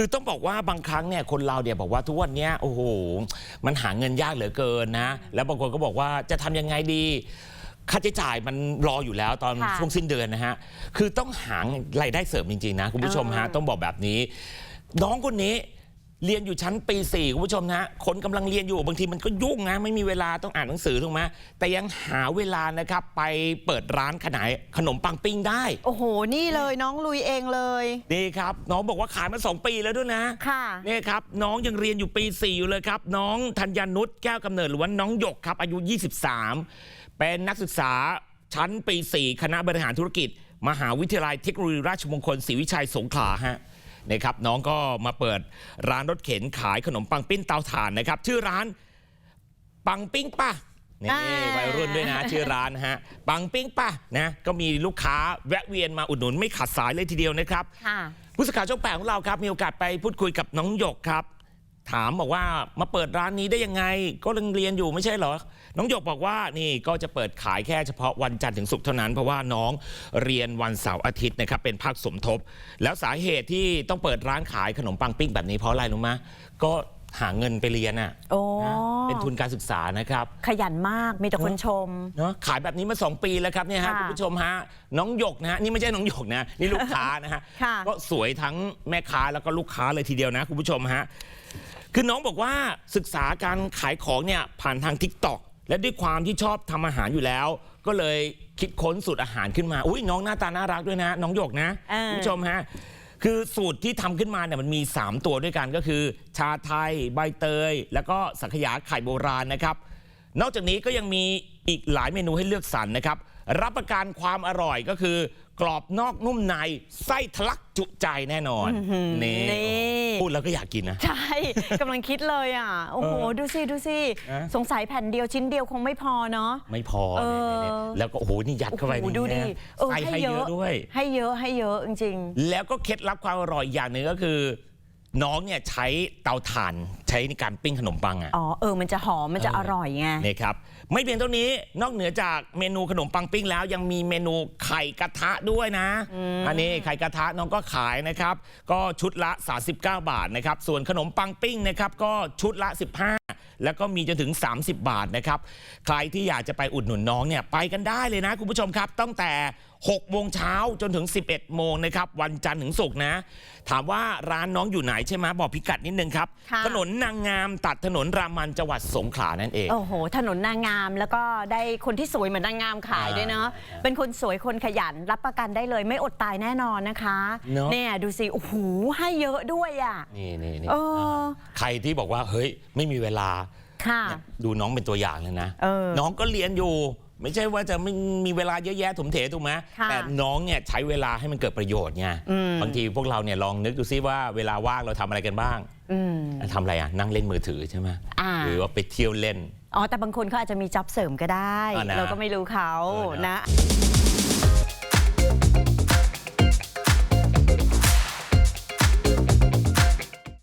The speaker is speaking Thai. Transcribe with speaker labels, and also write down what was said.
Speaker 1: คือต้องบอกว่าบางครั้งเนี่ยคนเราเนี่ยบอกว่าทุกวันเนี้ยโอ้โหมันหาเงินยากเหลือเกินนะ แล้วบางคนก็บอกว่าจะทำยังไงดี ค่าใช้จ่ายมันรออยู่แล้วตอน
Speaker 2: ค่ะ
Speaker 1: ช่วงสิ้นเดือนนะฮะ คือต้องหารายได้เสริมจริง ๆ นะ คุณผู้ชมฮะ
Speaker 2: อ่า
Speaker 1: ต้องบอกแบบนี้ น้องคนนี้ เรียนอยู่ชั้นปี4คุณผู้ชมนะคนกำลังเรียนอยู่บางทีมันก็ยุ่งนะไม่มีเวลาต้องอ่านหนังสือถูกไหมแต่ยังหาเวลานะครับไปเปิดร้านขายขนมปังปิ้งได้
Speaker 2: โอ้โห นี่เลยน้องลุยเองเลย
Speaker 1: นี่ครับ น้องบอกว่าขายมาสองปีแล้วด้วยนะ
Speaker 2: ค่ะ
Speaker 1: นี่ครับ น้องยังเรียนอยู่ปี4อยู่เลยครับ น้องธัญญานุชแก้วกำเนิดหรือว่าน้องหยกครับ อายุ 23 เป็นนักศึกษาชั้นปี4คณะบริหารธุรกิจ มหาวิทยาลัยเทคโนโลยีราชมงคลศรีวิชัยสงขลาฮะ นี่ครับน้องก็มาเปิดร้านรถเข็นขายขนมปังปิ้งเตาถ่านนะครับชื่อร้านปังปิ้งป่ะนี่
Speaker 2: อ่า
Speaker 1: วัยรุ่นด้วยนะ ชื่อร้านนะฮะปังปิ้งป่ะนะก็มีลูกค้าแวะเวียนมาอุดหนุนไม่ขาดสายเลยทีเดียวนะครับ
Speaker 2: ค่ะ
Speaker 1: ผู้สื่อข่าวช่องแปดของเราครับ มีโอกาสไปพูดคุยกับน้องหยกครับ ถามบอกว่ามาเปิดร้านนี้ได้ยังไง ก็ยังเรียนอยู่ไม่ใช่เหรอ น้องหยกบอกว่านี่ก็จะเปิดขายแค่เฉพาะวันจันทร์ถึงศุกร์เท่านั้น เพราะว่าน้องเรียนวันเสาร์อาทิตย์นะครับเป็นภาคสมทบ แล้วสาเหตุที่ต้องเปิดร้านขายขนมปังปิ้งแบบนี้เพราะอะไรรู้ไหมก็หาเงินไปเรียนอะ
Speaker 2: โอ้
Speaker 1: นะเป็นทุนการศึกษานะครับ
Speaker 2: ขยันมากมีแต่คนชม
Speaker 1: เนาะขายแบบนี้มา 2 ปีแล้วครับเนี่ยฮะ
Speaker 2: ค่ะ
Speaker 1: คุณผู้ชมฮะน้องหยกนะฮะนี่ไม่ใช่น้องหยกนะ นี่ลูกค้านะฮะ
Speaker 2: ค่ะ
Speaker 1: ก็สวยทั้งแม่ค้าแล้วก็ลูกค้าเลยทีเดียวนะคุณผู้ชมฮะ คือน้องบอกว่าศึกษาการขายของเนี่ยผ่านทาง t ิ k t o k และด้วยความที่ชอบทำอาหารอยู่แล้ว ก็เลยคิดค้นสูตรอาหารขึ้นมา อุ้ยน้องหน้าตาน่ารักด้วยนะ น้องหยกนะ
Speaker 2: เออ
Speaker 1: คุณผู้ชมฮะ คือสูตรที่ทำขึ้นมาเนี่ยมันมี 3 ตัวด้วยกันก็คือ ชาไทย ใบเตย แล้วก็สังขยาไข่โบราณนะครับ นอกจากนี้ก็ยังมีอีกหลายเมนูให้เลือกสรรนะครับ รับประกันความอร่อยก็คือกรอบนอกนุ่มในไส้ทะลักจุใจแน่นอนนี่
Speaker 2: นี่
Speaker 1: พูดแล้วก็อยากกินนะ
Speaker 2: ใช่กำลังคิดเลยอะ โอ้โห
Speaker 1: เออ
Speaker 2: ดูสิ ดูสิ
Speaker 1: ฮะ
Speaker 2: สงสัยแผ่นเดียวชิ้นเดียวคงไม่พอเนาะ
Speaker 1: ไม่พอ
Speaker 2: เออ
Speaker 1: เนี่ยๆแล้วก็โอ้โห นี่ยัด
Speaker 2: โอ้
Speaker 1: เข้าไป
Speaker 2: โห
Speaker 1: นี่
Speaker 2: ดูดิ
Speaker 1: นะ
Speaker 2: เออ
Speaker 1: ใส่ให้เยอะด้วย
Speaker 2: ให้เยอะให้เยอะจริง
Speaker 1: แล้วก็เคล็ดลับความอร่อยอย่างหนึ่งก็คือ น้องเนี่ยใช้เตาถ่านใช้ในการปิ้งขนมปังอะ
Speaker 2: ๆอ๋อเออมันจะหอมมันจะ
Speaker 1: เออ
Speaker 2: อ
Speaker 1: อ
Speaker 2: ร่อยไง
Speaker 1: นี่ครับ ไม่เพียงเท่านี้นอกเหนือจากเมนูขนมปังปิ้งแล้ว ยังมีเมนูไข่กระทะด้วยนะอันนี้ไข่กระทะน้องก็ขายนะครับ ก็ชุดละ 39 บาทนะครับ ส่วนขนมปังปิ้งนะครับ ก็ชุดละ 15 แล้วก็มีจนถึง 30 บาทนะครับ ใครที่อยากจะไปอุดหนุนน้องเนี่ยไปกันได้เลยนะคุณผู้ชมครับตั้งแต่6โมงเช้าจนถึง 11 โมงนะครับ วันจันทร์ถึงศุกร์นะ ถามว่าร้านน้องอยู่ไหนใช่ไหมบอกพิกัดนิดนึงครับ
Speaker 2: ค่ะ
Speaker 1: ถนนนางงามตัดถนนรามันจังหวัดสงขลานั่นเอง
Speaker 2: โอ้โห ถนนนางงามแล้วก็ได้คนที่สวยเหมือนนางงามขาย
Speaker 1: อ่า
Speaker 2: ด้วยเนาะ เป็นคนสวยคนขยันรับประกันได้เลย ไม่อดตายแน่นอนนะคะ
Speaker 1: เนอะ
Speaker 2: เนี่ยดูสิ โอ้โห ให้เยอะด้วยอะ
Speaker 1: นี่นี่นี่
Speaker 2: เออ
Speaker 1: ใครที่บอกว่าเฮ้ยไม่มีเวลา
Speaker 2: ค่ะ
Speaker 1: เนี่ยดูน้องเป็นตัวอย่างเลยนะ
Speaker 2: เออ
Speaker 1: น้องก็เรียนอยู่ ไม่ใช่ว่าจะไม่มีเวลาเยอะแยะถมเถถูกไหม
Speaker 2: ค่ะ
Speaker 1: แต่น้องเนี่ยใช้เวลาให้มันเกิดประโยชน์ไง
Speaker 2: อืม
Speaker 1: บางทีพวกเราเนี่ยลองนึกดูซิว่าเวลาว่างเราทำอะไรกันบ้าง
Speaker 2: อืม
Speaker 1: ทำอะไรอะนั่งเล่นมือถือใช่ไหม
Speaker 2: อ่า
Speaker 1: หรือว่าไปเที่ยวเล่น
Speaker 2: อ๋อ แต่บางคนเขาอาจจะมีจ็อบเสริมก็ได้
Speaker 1: อ่านะ
Speaker 2: เราก็ไม่รู้เขา
Speaker 1: เออนะ
Speaker 2: นะ